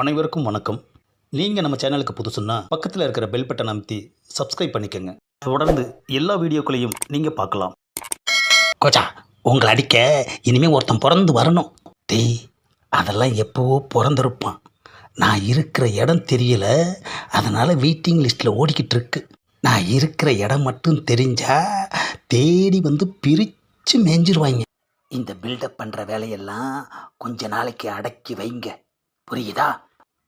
அனைவருக்கும் வணக்கம். நீங்கள் நம்ம சேனலுக்கு புதுசுன்னா பக்கத்தில் இருக்கிற பெல் பட்டன் அமைத்தி சப்ஸ்கிரைப் பண்ணிக்கோங்க. தொடர்ந்து எல்லா வீடியோக்களையும் நீங்கள் பார்க்கலாம். கோச்சா உங்களை அடிக்க இனிமேல் ஒருத்தன் பிறந்து வரணும். டேய் அதெல்லாம் எப்போவோ பிறந்திருப்பான்? நான் இருக்கிற இடம் தெரியல. அதனால் வெயிட்டிங் லிஸ்ட்டில் ஓடிக்கிட்டு இருக்கு. நான் இருக்கிற இடம் மட்டும் தெரிஞ்சால் தேடி வந்து பிரித்து மேஞ்சிருவாங்க. இந்த பில்டப் பண்ணுற வேலையெல்லாம் கொஞ்ச நாளைக்கு அடக்கி வைங்க. புரியுதா?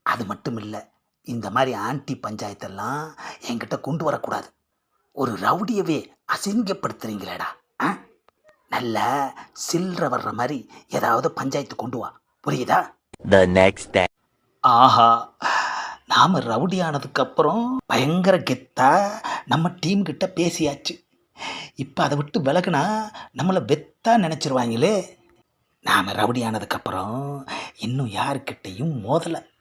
அது மட்டும் இல்லை இந்த மாதிரி ஆன்டி பஞ்சாயத்தெல்லாம் என்கிட்ட கொண்டு வரக்கூடாது. ஒரு ரவுடியவே அசிங்கப்படுத்துறீங்களேடா ஆ? நல்லா சில்லற வர்ற மாதிரி ஏதாவது பஞ்சாயத்து கொண்டு வா புரியுதா? Next day. ஆஹா நாம் ரவுடி ஆனதுக்கப்புறம் பயங்கர கெத்தா நம்ம டீம் கிட்ட பேசியாச்சு. இப்போ அதை விட்டு விலகுனா நம்மளை வெத்தா நினச்சிருவாங்களே. நாம் ரவுடி ஆனதுக்கப்புறம் இன்னும் யாருக்கிட்டையும் மோதலை.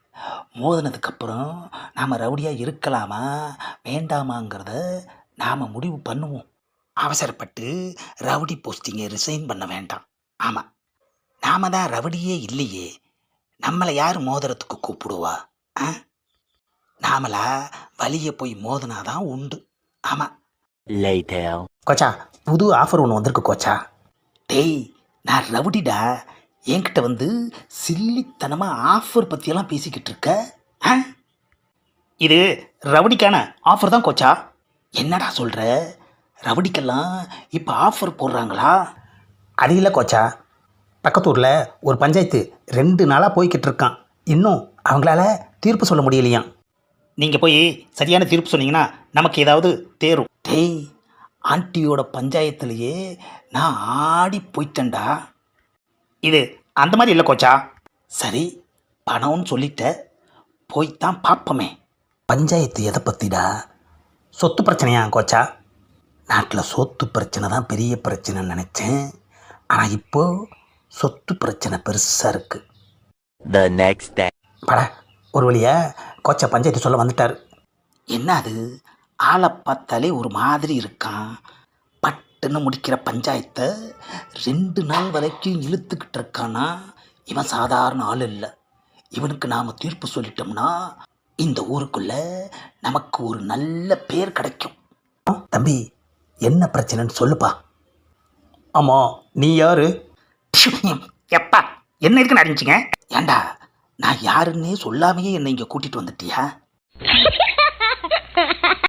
மோதினதுக்கப்புறம் நாம் ரவுடியாக இருக்கலாமா வேண்டாமாங்கிறத நாம் முடிவு பண்ணுவோம். அவசரப்பட்டு ரவுடி போஸ்டிங்கை ரிசைன் பண்ண வேண்டாம். ஆமாம் நாம தான் ரவுடியே இல்லையே. நம்மளை யார் மோதிரத்துக்கு கூப்பிடுவா? ஆ? நாமளா வழியை போய் மோதினாதான் உண்டு. ஆமாம். கோச்சா புது ஆஃபர் ஒன்று வந்திருக்கு கோச்சா. டேய் நான் ரவுடிடா. என்கிட்ட வந்து சில்லித்தனமாக ஆஃபர் பற்றியெல்லாம் பேசிக்கிட்டு இருக்க. ஆ? இது ரவுடிக்கான ஆஃபர் தான் கோச்சா. என்னடா சொல்கிற ரவுடிக்கெல்லாம் இப்போ ஆஃபர் போடுறாங்களா? அது இல்லை கோச்சா. பக்கத்தூரில் ஒரு பஞ்சாயத்து ரெண்டு நாளாக போய்கிட்டு இருக்கான். இன்னும் அவங்களால தீர்ப்பு சொல்ல முடியலையாம். நீங்கள் போய் சரியான தீர்ப்பு சொன்னீங்கன்னா நமக்கு ஏதாவது தேரும். டேய் ஆண்டியோட பஞ்சாயத்துலேயே நான் ஆடி போயிட்டேன்டா. இது அந்த மாதிரி இல்லை கோச்சா. சரி பணம்னு சொல்லிட்ட போய்த்தான் பார்ப்போமே பஞ்சாயத்து எதை பற்றிடா சொத்து பிரச்சனையா கோச்சா? நாட்டில் சொத்து பிரச்சனை தான் பெரிய பிரச்சனைன்னு நினச்சேன். ஆனால் இப்போது சொத்து பிரச்சனை பெருசாக இருக்குது next day. பட ஒரு வழியா கோச்சா பஞ்சாயத்து சொல்ல வந்துட்டார். என்ன அது? ஆளை பார்த்தாலே ஒரு மாதிரி இருக்கான். பட்டுன்னு முடிக்கிற பஞ்சாயத்தை ரெண்டு நாள் வரைக்கும் இழுத்துக்கிட்டு இருக்கானா? இவன் சாதாரண ஆள் இல்லை. இவனுக்கு நாம் தீர்ப்பு சொல்லிட்டோம்னா இந்த ஊருக்குள்ள நமக்கு ஒரு நல்ல பேர் கிடைக்கும். தம்பி என்ன பிரச்சனைன்னு சொல்லுப்பா. ஆமாம் நீ யாரு? எப்பா என்ன இருக்குன்னு அறிஞ்சிங்க. ஏண்டா நான் யாருன்னே சொல்லாமையே என்னை இங்கே கூட்டிகிட்டு வந்துட்டியா?